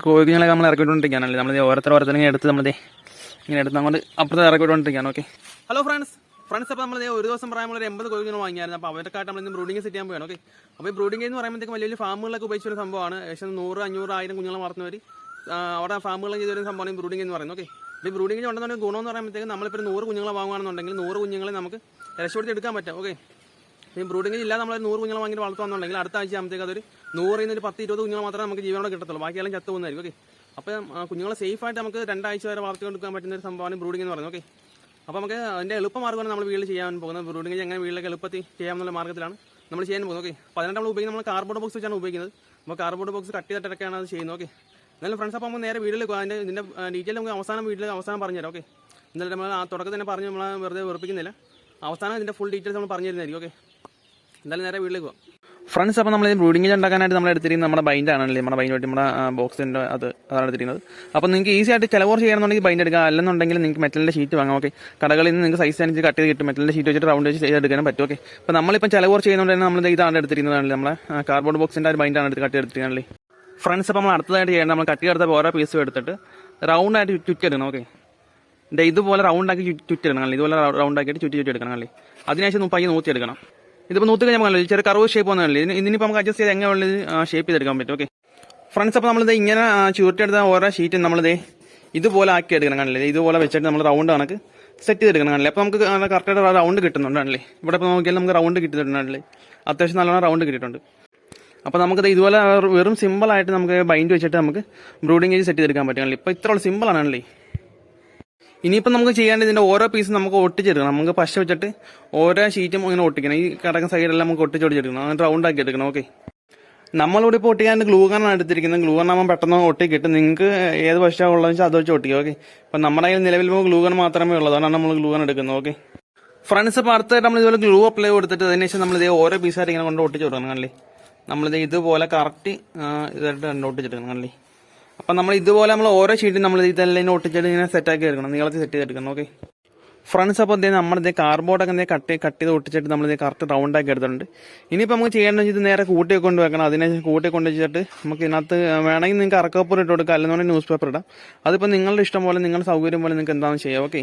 കോഴികളെ നമ്മൾ ഇറക്കിക്കൊണ്ടിരിക്കുകയാണല്ലേ നമ്മൾ ഓരോരുത്തർ ഓരോരുത്തരും ഇങ്ങനെ എടുത്ത് നമ്മൾ ഇങ്ങനെ എടുത്ത് അങ്ങോട്ട് അപ്പുറത്ത് ഇറക്കിക്കൊണ്ടിരിക്കുകയാണ്. ഓക്കെ ഹലോ ഫ്രണ്ട്സ് ഫ്രണ്ട്സ് അപ്പോൾ നമ്മൾ ഒരു ദിവസം പ്രായമുള്ള ഒരു എൺപത് കോഴികൾ വാങ്ങിയായിരുന്നു. അപ്പോൾ അവർക്കായിട്ട് നമ്മൾ ഇന്ന് ബ്രൂഡിംഗ് സെറ്റ് ചെയ്യാൻ പോയാണ് ഓക്കെ അപ്പോൾ ഈ ബ്രൂഡിംഗ് എന്ന് പറയുമ്പോഴത്തേക്ക് വലിയ വലിയ ഫാമുകളിലൊക്കെ ഉപയോഗിച്ച ഒരു സംഭവമാണ്. ഏകദേശം നൂറ് അഞ്ഞൂറ് ആയിരം കുഞ്ഞുങ്ങളെ വളർത്തുന്നവർ അവിടെ ഫാമുകളിൽ ചെയ്തൊരു സംഭവമാണ് ഈ ബ്രൂഡിംഗ് എന്ന് പറയുന്നത്. ഓക്കെ അപ്പോൾ ഈ ബ്രൂഡിംഗ് ഉണ്ടെന്നൊരു ഗുണമെന്ന് പറയുമ്പോഴത്തേക്ക് നമ്മളിപ്പോൾ നൂറ് കുഞ്ഞുങ്ങളെ വാങ്ങുകയാണെന്നുണ്ടെങ്കിൽ നൂറ് കുഞ്ഞുങ്ങളെ നമുക്ക് രക്ഷപ്പെടുത്തി എടുക്കാൻ പറ്റും. ഓക്കെ ഈ ബ്രൂഡിംഗ് ഇല്ലാതെ നമ്മൾ നൂറ് കുഞ്ഞുങ്ങളെ വാങ്ങി വളർത്തുകയാണെന്നുണ്ടെങ്കിൽ അടുത്ത ആഴ്ച ആകുമ്പോഴത്തേക്ക് അതൊരു നൂറിൽ നിന്ന് ഒരു പത്ത് ഇരുപത് കുഞ്ഞുങ്ങൾ മാത്രമേ നമുക്ക് ജീവനോട് കിട്ടത്തുള്ളൂ. ബാക്കിയെല്ലാം ചത്തു പോകുന്നതായിരിക്കും ഓക്കെ അപ്പം കുഞ്ഞുങ്ങളെ സേഫ് ആയിട്ട് നമുക്ക് രണ്ടാഴ്ച വരെ വളർത്തി കൊടുക്കാൻ പറ്റുന്ന ഒരു സംഭവമാണ് ബ്രൂഡിംഗ് എന്ന് പറയുന്നത് ഓക്കെ അപ്പോൾ നമുക്ക് അതിന്റെ എളുപ്പമാർഗമാണ് നമ്മൾ വീട്ടിൽ ചെയ്യാൻ പോകുന്നത്. ബ്രൂഡിംഗ് എങ്ങനെ വീട്ടിലേക്ക് എളുപ്പത്തിൽ ചെയ്യാമെന്നുള്ള മാർഗത്തിലാണ് നമ്മൾ ചെയ്യാൻ പോകുന്നത് ഓക്കെ അപ്പോൾ നമ്മൾ ഉപയോഗിക്കുന്നത് നമ്മൾ കാർബോർഡ് ബോക്സ് വെച്ചാണ് ഉപയോഗിക്കുന്നത്. അപ്പോൾ കാർബോർഡ് ബോക്സ് കട്ട് ചെയ്തിട്ടൊക്കെയാണ് അത് ചെയ്യുന്നത് ഓക്കെ എന്നാലും ഫ്രണ്ട്സ് അപ്പോൾ നമുക്ക് നേരെ വീട്ടിൽ അതിന്റെ ഇതിന്റെ ഡീറ്റെയിൽ നമുക്ക് അവസാനം വീട്ടിൽ അവസാനം പറഞ്ഞുതരാം ഓക്കെ എന്നാലും നമ്മൾ ആ തുടക്കത്തിൽ തന്നെ പറഞ്ഞ് നമ്മൾ വെറുതെ വെറുപ്പിക്കുന്നില്ല. അവസാനം ഇതിന്റെ ഫുൾ ഡീറ്റെയിൽസ് നമ്മൾ പറഞ്ഞു തരുന്നതായിരിക്കും ഓക്കെ എന്തായാലും നേരെ വീട്ടിലേക്ക് പോകാം ഫ്രണ്ട്സ് അപ്പോൾ നമ്മൾ ബ്രൂഡിങ്ങിൽ ഉണ്ടാക്കാനായിട്ട് നമ്മൾ എടുത്തിരിക്കുന്നത് നമ്മുടെ ബൈൻഡ് ആണല്ലേ? നമ്മുടെ ബൈൻഡ് നമ്മുടെ ബോക്സിന്റെ അത് അതാണ് എടുത്തിരിക്കുന്നത്. അപ്പോൾ നിങ്ങൾക്ക് ഈസി ആയിട്ട് ചിലവർ ചെയ്യണമെന്നുണ്ടെങ്കിൽ ബൈൻഡ് എടുക്കാം അല്ലെന്നുണ്ടെങ്കിൽ നിങ്ങൾക്ക് മെറ്റലിന്റെ ഷീറ്റ് വാങ്ങാം ഓക്കെ കടകളിൽ നിന്ന് നിങ്ങൾക്ക് സൈസ് അനുസരിച്ച് കട്ട് ചെയ്ത് കിട്ടും. മെറ്റലിന്റെ ഷീറ്റ് വെച്ചിട്ട് റൗണ്ട് വെച്ച് ചെയ്തെടുക്കാനും പറ്റും ഓക്കെ അപ്പോൾ നമ്മളിപ്പോൾ ചിലവർ ചെയ്യുന്നതുകൊണ്ട് നമ്മൾ ഇതാണ് എടുത്തിരിക്കുന്നതാണല്ലേ? നമ്മളെ കാർബോർഡ് ബോക്സിന്റെ ഒരു ബൈൻഡാണ് എടുത്ത് കട്ട് എടുത്തിരിക്കുന്നത് ഫ്രണ്ട്സ് അപ്പോൾ നമ്മൾ അടുത്തതായിട്ട് ചെയ്യേണ്ടത് നമ്മൾ കട്ട് ചെയ്തെടുത്ത ഓരോ പീസും എടുത്തിട്ട് റൗണ്ട് ആയിട്ട് ചുറ്റെടുക്കണം ഓക്കെ ഇതേ ഇതുപോലെ റൗണ്ട് ആക്കി ചുറ്റെടുക്കണം അല്ലേ? ഇതുപോലെ റൗണ്ട് ആക്കിയിട്ട് ചുറ്റി ചുറ്റി എടുക്കണം അല്ലേ? അതിനുശേഷം പയ്യെ നൂത്തി എടുക്കണം ഇതിപ്പോൾ നൂത്ത് കഴിഞ്ഞാൽ ചെറിയ കറവ് ഷേപ്പ് ഒന്നുമല്ലേ ഇതിന് ഇതിനിപ്പോൾ നമുക്ക് അഡ്ജസ്റ്റ് ചെയ്ത് എങ്ങനെയുള്ള ഷേപ്പ് ചെയ്തെടുക്കാൻ പറ്റും. ഓക്കെ ഫ്രണ്ട്സ് അപ്പോൾ നമ്മളിത് ഇങ്ങനെ ചുരുട്ടിയെടുത്ത ഓരോ ഷീറ്റും നമ്മളിത് ഇതുപോലെ ആക്കി എടുക്കണം കാണില്ലേ ഇതുപോലെ വെച്ചിട്ട് നമ്മൾ റൗണ്ട് കണക്ക് സെറ്റ് ചെയ്തെടുക്കണം കാണില്ലേ അപ്പോൾ നമുക്ക് കറക്റ്റായിട്ട് റൗണ്ട് കിട്ടുന്നുണ്ടല്ലേ ഇവിടെ ഇപ്പോൾ നോക്കിയാൽ നമുക്ക് റൗണ്ട് കിട്ടിയിട്ടുണ്ടല്ലേ അത്യാവശ്യം നല്ലോണം റൗണ്ട് കിട്ടിയിട്ടുണ്ട്. അപ്പോൾ നമുക്കത് ഇതുപോലെ വെറും സിമ്പിളായിട്ട് നമുക്ക് ബൈൻഡ് വെച്ചിട്ട് നമുക്ക് ബ്രൂഡിംഗ് ഏജ് സെറ്റ് ചെയ്തെടുക്കാൻ പറ്റും ഇപ്പോൾ ഇത്ര സിമ്പിളാണല്ലേ ഇനിയിപ്പോൾ നമുക്ക് ചെയ്യേണ്ടത് ഇതിന്റെ ഓരോ പീസും നമുക്ക് ഒട്ടിച്ചെടുക്കണം. നമുക്ക് പശ വെച്ചിട്ട് ഓരോ ഷീറ്റും ഇങ്ങനെ ഒട്ടിക്കണം. ഈ കിടക്കുന്ന സൈഡെല്ലാം നമുക്ക് ഒട്ടിച്ചൊടിച്ചെടുക്കണം അങ്ങനെ റൗണ്ട് ആക്കി എടുക്കണം. ഓക്കെ നമ്മളിവിടെ ഇപ്പോൾ ഒട്ടിക്കാൻ ഗ്ലൂ ഗണ്ണാണ് എടുത്തിരിക്കുന്നത്. ഗ്ലൂ ഗണ്ണാകുമ്പോൾ പെട്ടെന്ന് ഒട്ടി കിട്ടും. നിങ്ങൾക്ക് ഏത് പശ ഉള്ളതെന്ന് വെച്ചാൽ അത് വെച്ച് ഒട്ടിക്കുക ഓക്കെ അപ്പം നമ്മുടെ കയ്യിൽ നിലവിൽ ഇപ്പോൾ ഗ്ലൂ ഗൺ മാത്രമേ ഉള്ളൂ. അതാണ് നമ്മൾ ഗ്ലൂ ഗൺ എടുക്കുന്നത്. ഓക്കെ ഫ്രണ്ട്സ് ഇപ്പോൾ അടുത്തായിട്ട് നമ്മൾ ഇതുപോലെ ഗ്ലൂ അപ്ലൈ കൊടുത്തിട്ട് അതിന് ശേഷം നമ്മൾ ഇതേ ഓരോ പീസായിട്ട് ഇങ്ങനെ കൊണ്ട് ഒട്ടിച്ച് കൊടുക്കണം. കണ്ടല്ലേ? നമ്മളിത് ഇതുപോലെ കറക്റ്റ് ഇതായിട്ട് കണ്ട് ഒട്ടിച്ചെടുക്കണം കണ്ടല്ലേ? അപ്പം നമ്മൾ ഇതുപോലെ നമ്മൾ ഓരോ ഷീറ്റും നമ്മൾ ഇതെല്ലാം ഒട്ടിച്ചിട്ട് ഇങ്ങനെ സെറ്റാക്കി എടുക്കണം. നീളത്തിൽ സെറ്റ് ചെയ്തെടുക്കണം ഓക്കെ ഫ്രണ്ട്സ് അപ്പോൾ ഇതേ നമ്മളിത് കാർബോർഡൊക്കെ ഇതേ കട്ട് കട്ട് ചെയ്ത് ഒട്ടിച്ചിട്ട് നമ്മളിത് കറക്റ്റ് റൗണ്ട് ആക്കി എടുത്തിട്ടുണ്ട്. ഇനിയിപ്പോൾ നമുക്ക് ചെയ്യേണ്ടത് ഇത് നേരെ കൂട്ടി കൊണ്ട് വെക്കണം. അതിനെ കൂട്ടി കൊണ്ട് വെച്ചിട്ട് നമുക്ക് ഇതിനകത്ത് വേണമെങ്കിൽ നിങ്ങൾക്ക് അറക്കപ്പൂർ ഇട്ട് കൊടുക്കാം. അല്ലെന്നുണ്ടെങ്കിൽ ന്യൂസ് പേപ്പർ ഇടാം. അതിപ്പോൾ നിങ്ങളുടെ ഇഷ്ടം പോലെ നിങ്ങളുടെ സൗകര്യം പോലെ നിങ്ങൾക്ക് എന്താണെന്ന് ചെയ്യാം. ഓക്കെ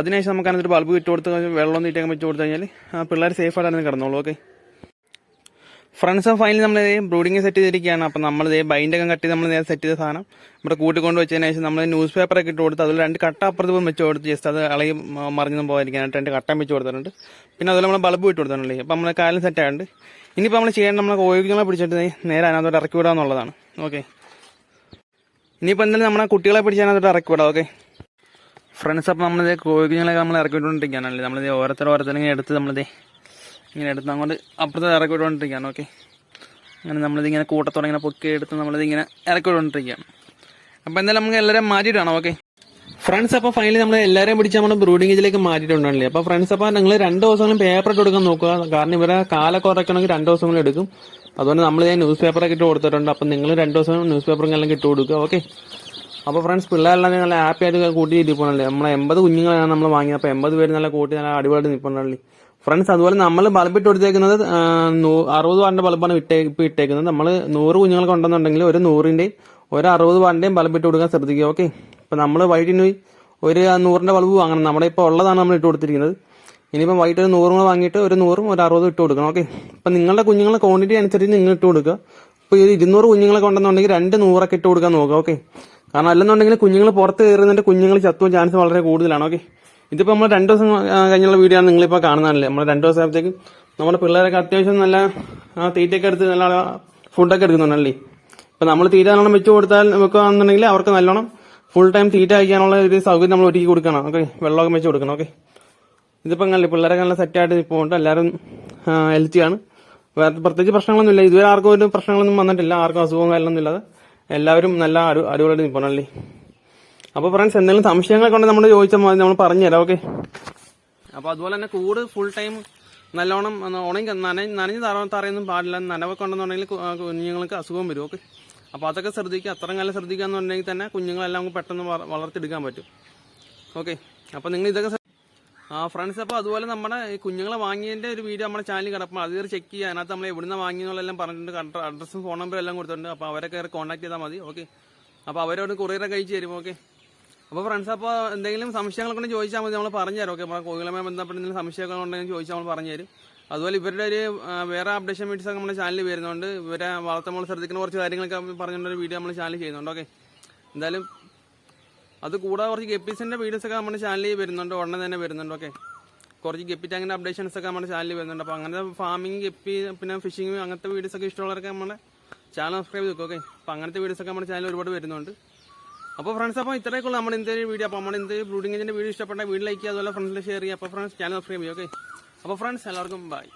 അതിനുശേഷം നമുക്ക് അതിനൊരു ബൾബ് ഇട്ട് കൊടുത്ത് വെള്ളം തീറ്റൊക്കെ വെച്ച് കൊടുത്തു കഴിഞ്ഞാൽ പിള്ളേർ സേഫായിട്ട് അതിന് കിടന്നോളൂ. ഓക്കെ ഫ്രണ്ട്സ് ഫൈനലി നമ്മൾ ബ്രൂഡിങ് സെറ്റ് ചെയ്തിരിക്കുകയാണ്. അപ്പം നമ്മൾ ഇതേ ബൈൻഡൊക്കെ കട്ട് ചെയ്ത് നമ്മൾ നേരെ സെറ്റ് ചെയ്ത സാധനം ഇവിടെ കൂട്ടിക്കൊണ്ട് വെച്ചതിന് ശേഷം നമ്മൾ ന്യൂസ് പേപ്പറൊക്കെ ഇട്ട് കൊടുത്ത് അതിൽ രണ്ട് കട്ട അപ്പുറത്ത് വെച്ച് കൊടുത്ത് ജസ്റ്റ് അത് ഇളകി മറിഞ്ഞു മറിഞ്ഞൊന്നും പോകാതിരിക്കാനായിട്ട് രണ്ട് കട്ടം വെച്ച് കൊടുത്തിട്ടുണ്ട്. പിന്നെ അതുപോലെ നമ്മൾ ബൾബ് ഇട്ട് കൊടുത്തിട്ടുണ്ട്. അപ്പം നമ്മൾ കാലം സെറ്റ് ആയതുകൊണ്ട് ഇനിയിപ്പോൾ നമ്മൾ ചെയ്യേണ്ട നമ്മൾ കോഴികളെ പിടിച്ചിട്ട് നേരെ അതിനകത്തോട്ട് ഇറക്കി വിടുക എന്നുള്ളതാണ്. ഓക്കെ ഇനിയിപ്പോൾ എന്തായാലും നമ്മളെ കുട്ടികളെ പിടിച്ച് അതിനകത്തോട്ട് ഇറക്കി വിടാം. ഓക്കെ ഫ്രണ്ട്സ് അപ്പം നമ്മളിത് കോഴികളെ നമ്മൾ ഇറക്കി വിട്ടുകൊണ്ടിരിക്കുകയാണല്ലേ? നമ്മളിത് ഓരോരുത്തരും ഇങ്ങനെ എടുത്ത് നമ്മളിത് ഇങ്ങനെ എടുത്ത് അങ്ങോട്ട് അപ്പുറത്ത് ഇറക്കി വിട്ടുകൊണ്ടിരിക്കുകയാണ് ഓക്കെ അങ്ങനെ നമ്മളിതിങ്ങനെ കൂട്ടത്തോടെ ഇങ്ങനെ പൊക്കി എടുത്ത് നമ്മളിതിങ്ങനെ ഇറക്കി വിട്ടുകൊണ്ടിരിക്കുകയാണ് അപ്പോൾ എന്തായാലും നമുക്ക് എല്ലാവരും മാറ്റിയിട്ടാണ് ഓക്കെ ഫ്രണ്ട്സ് അപ്പോൾ ഫൈനലി നമ്മൾ എല്ലാവരെയും പിടിച്ച് നമ്മൾ ബ്രൂഡിംഗ് ഏജിലേക്ക് മാറ്റിയിട്ടുണ്ടല്ലേ അപ്പോൾ ഫ്രണ്ട്സ് അപ്പോൾ നിങ്ങൾ രണ്ട് ദിവസങ്ങളും പേപ്പർ ഇട്ട് കൊടുക്കാൻ നോക്കുക. കാരണം ഇവരെ കാലൊക്കെ കുറയ്ക്കണമെങ്കിൽ രണ്ട് ദിവസങ്ങളും എടുക്കും. അതുകൊണ്ട് നമ്മൾ ഞാൻ ന്യൂസ് പേപ്പറൊക്കെ ഇട്ട് കൊടുത്തിട്ടുണ്ട്. അപ്പം നിങ്ങൾ രണ്ട് ദിവസം ന്യൂസ് പേപ്പറും എല്ലാം ഇട്ട് കൊടുക്കുക ഓക്കെ അപ്പോൾ ഫ്രണ്ട്സ് പിള്ളേരെല്ലാം നല്ല ഹാപ്പി ആയിട്ട് കൂട്ടി ഇരിപ്പുണ്ടല്ലേ നമ്മൾ എൺപത് കുഞ്ഞുങ്ങളാണ് നമ്മൾ വാങ്ങിയത്. അപ്പോൾ എൺപത് പേര് നല്ല കൂട്ടി നല്ല അടിപൊളി നിൽപ്പുണ്ടല്ലേ ഫ്രണ്ട്സ് അതുപോലെ നമ്മൾ ബൾബ് ഇട്ട് കൊടുത്തേക്കുന്നത് അറുപത് വാറിന്റെ ബൾബാണ് ഇട്ടേ ഇപ്പം ഇട്ടേക്കുന്നത് നമ്മൾ നൂറ് കുഞ്ഞുങ്ങൾക്ക് ഉണ്ടെന്നുണ്ടെങ്കിൽ ഒരു നൂറിന്റെയും ഒരു അറുപത് വാറിന്റെയും ബൾബ് ഇട്ട് കൊടുക്കാൻ ശ്രദ്ധിക്കുക ഓക്കെ? ഇപ്പം നമ്മൾ വൈകിട്ടിന് ഒരു നൂറിന്റെ ബൾബ് വാങ്ങണം. നമ്മുടെ ഇപ്പോൾ ഉള്ളതാണ് നമ്മൾ ഇട്ട് കൊടുത്തിരിക്കുന്നത്. ഇനിയിപ്പം വൈകിട്ട് ഒരു നൂറും വാങ്ങിയിട്ട് ഒരു നൂറും ഒരു അറുപതും ഇട്ട് കൊടുക്കണം ഓക്കെ? അപ്പം നിങ്ങളുടെ കുഞ്ഞുങ്ങളുടെ ക്വാണ്ടിറ്റി അനുസരിച്ച് നിങ്ങൾ ഇട്ട് കൊടുക്കുക. ഇപ്പോൾ ഒരു ഇരുന്നൂറ് കുഞ്ഞുങ്ങളൊക്കെ ഉണ്ടെന്നുണ്ടെങ്കിൽ രണ്ട് നൂറൊക്കെ ഇട്ട് കൊടുക്കാൻ നോക്കുക ഓക്കെ? കാരണം അല്ലെന്നുണ്ടെങ്കിൽ കുഞ്ഞുങ്ങൾ പുറത്ത് കയറുന്നതിന്റെ കുഞ്ഞുങ്ങൾ ചത്തുവാൻ ചാൻസ് വളരെ കൂടുതലാണ് ഓക്കെ? ഇതിപ്പോൾ നമ്മൾ രണ്ട് ദിവസം കഴിഞ്ഞുള്ള വീഡിയോ ആണ് നിങ്ങളിപ്പോൾ കാണുന്നതല്ലേ? നമ്മൾ രണ്ട് ദിവസത്തേക്ക് നമ്മുടെ പിള്ളേരൊക്കെ അത്യാവശ്യം നല്ല തീറ്റയൊക്കെ എടുത്ത് നല്ല ഫുഡൊക്കെ എടുക്കുന്നുണ്ടല്ലേ? ഇപ്പം നമ്മൾ തീറ്റ നല്ലോണം വെച്ച് കൊടുത്താൽ വെക്കുകയാണെന്നുണ്ടെങ്കിൽ അവർക്ക് നല്ലോണം ഫുൾ ടൈം തീറ്റ അയക്കാനുള്ള ഒരു സൗകര്യം നമ്മൾ ഒരുക്കി കൊടുക്കണം. ഓക്കെ? വെള്ളമൊക്കെ വെച്ച് കൊടുക്കണം. ഓക്കെ? ഇതിപ്പോൾ അങ്ങനെ പിള്ളേരൊക്കെ നല്ല സെറ്റായിട്ട് ഉണ്ട്. എല്ലാവരും ഹെൽത്തി ആണ്. വേറെ പ്രത്യേകിച്ച് പ്രശ്നങ്ങളൊന്നുമില്ല. ഇതുവരെ ആർക്കും ഒരു പ്രശ്നങ്ങളൊന്നും വന്നിട്ടില്ല. ആർക്കും അസുഖവും കാര്യമൊന്നും ഇല്ലാതെ. എല്ലാവരും നല്ല അടി അടിപൊളിയായിട്ട് നിൽപ്പണല്ലേ അപ്പോൾ ഫ്രണ്ട്സ് എന്തെങ്കിലും സംശയങ്ങളൊക്കെ ഉണ്ടെങ്കിൽ നമ്മൾ ചോദിച്ചാൽ മതി നമ്മൾ പറഞ്ഞുതരാം ഓക്കെ അപ്പോൾ അതുപോലെ തന്നെ കൂട് ഫുൾ ടൈം നല്ലോണം ഉണങ്ങി നനഞ്ഞ് നനഞ്ഞ് തറ തറയൊന്നും പാടില്ല നനവൊക്കെ ഉണ്ടെന്നുണ്ടെങ്കിൽ കുഞ്ഞുങ്ങൾക്ക് അസുഖം വരും ഓക്കെ അപ്പോൾ അതൊക്കെ ശ്രദ്ധിക്കുക. അത്രയും കാലം ശ്രദ്ധിക്കുക എന്നുണ്ടെങ്കിൽ തന്നെ കുഞ്ഞുങ്ങളെല്ലാം പെട്ടെന്ന് വള- വളർത്തിയെടുക്കാൻ പറ്റും ഓക്കെ അപ്പോൾ നിങ്ങൾ ഇതൊക്കെ ആ ഫ്രണ്ട്സ് അപ്പോൾ അതുപോലെ നമ്മുടെ ഈ കുഞ്ഞുങ്ങളെ വാങ്ങിയതിന്റെ ഒരു വീഡിയോ നമ്മുടെ ചാനലിൽ കിടപ്പം അത് കയറി ചെക്ക് ചെയ്യുക. അതിനകത്ത് നമ്മൾ എവിടുന്ന് വാങ്ങിയെന്നുള്ളതെല്ലാം പറഞ്ഞിട്ടുണ്ട്. അഡ്രസ്സും ഫോൺ നമ്പറും എല്ലാം കൊടുത്തിട്ടുണ്ട്. അപ്പോൾ അവരെ കയറി കോൺടാക്ട് ചെയ്താൽ മതി ഓക്കെ അപ്പോൾ അവരോട് കൊറിയറൊക്കെ അയച്ചു തരും ഓക്കെ അപ്പോൾ ഫ്രണ്ട്സ് അപ്പോൾ എന്തെങ്കിലും സംശയങ്ങളൊക്കെ ചോദിച്ചാൽ മതി. നമ്മൾ പറഞ്ഞു തരാം. ഓക്കെ നമ്മുടെ കോഴികളുമായി ബന്ധപ്പെട്ട് എന്തെങ്കിലും സംശയമൊക്കെ ഉണ്ടെങ്കിൽ ചോദിച്ചാൽ നമ്മൾ പറഞ്ഞു തരും. അതുപോലെ ഇവരുടെ ഒരു വേറെ അപ്ഡേഷൻ വീഡിയോസ് ഒക്കെ നമ്മുടെ ചാനലിൽ വരുന്നുണ്ട്. ഇവരെ വളർത്ത നമ്മൾ ശ്രദ്ധിക്കുന്ന കുറച്ച് കാര്യങ്ങളൊക്കെ പറഞ്ഞുകൊണ്ടൊരു വീഡിയോ നമ്മൾ ചാനൽ ചെയ്യുന്നുണ്ട്. ഓക്കെ. എന്തായാലും അത് കൂടാതെ കുറച്ച് ഗപ്പീസിന്റെ വീഡിയോസ് ഒക്കെ നമ്മുടെ ചാനലിൽ വരുന്നുണ്ട്. ഉടനെ തന്നെ വരുന്നുണ്ട്. ഓക്കെ. കുറച്ച് ഗപ്പി ടാങ്കിന്റെ അപ്ഡേഷൻസ് ഒക്കെ നമ്മുടെ ചാനലിൽ വരുന്നുണ്ട്. അപ്പോൾ അങ്ങനത്തെ ഫാമിംഗ് ഗപ്പി പിന്നെ ഫിഷിംഗ് അങ്ങനത്തെ വീഡിയോസ് ഒക്കെ ഇഷ്ടമുള്ളവരൊക്കെ നമ്മുടെ ചാനൽ സബ്സ്ക്രൈബ് ചെയ്തു ഓക്കെ. അപ്പോൾ അങ്ങനത്തെ വീഡിയോസ് ഒക്കെ നമ്മുടെ ചാനൽ ഒരുപാട് വരുന്നുണ്ട്. അപ്പോൾ ഫ്രണ്ട്സ് അപ്പോൾ ഇത്രയൊക്കെ നമ്മുടെ ഇന്നത്തെ വീഡിയോ അപ്പോൾ നമ്മുടെ എന്തെങ്കിലും ബ്ലൂഡിങ്ങിന്റെ വീഡിയോ ഇഷ്ടപ്പെട്ട വീഡിയോ ലൈക്ക് ചെയ്യുക അതുപോലെ ഫ്രണ്ട്സിൽ ഷെയർ ചെയ്യുക. അപ്പോൾ ഫ്രണ്ട്സ് ചാനൽ സബ്സ്ക്രൈബ് ചെയ്യുക ഓക്കെ അപ്പോൾ ഫ്രണ്ട്സ് എല്ലാവർക്കും ബൈ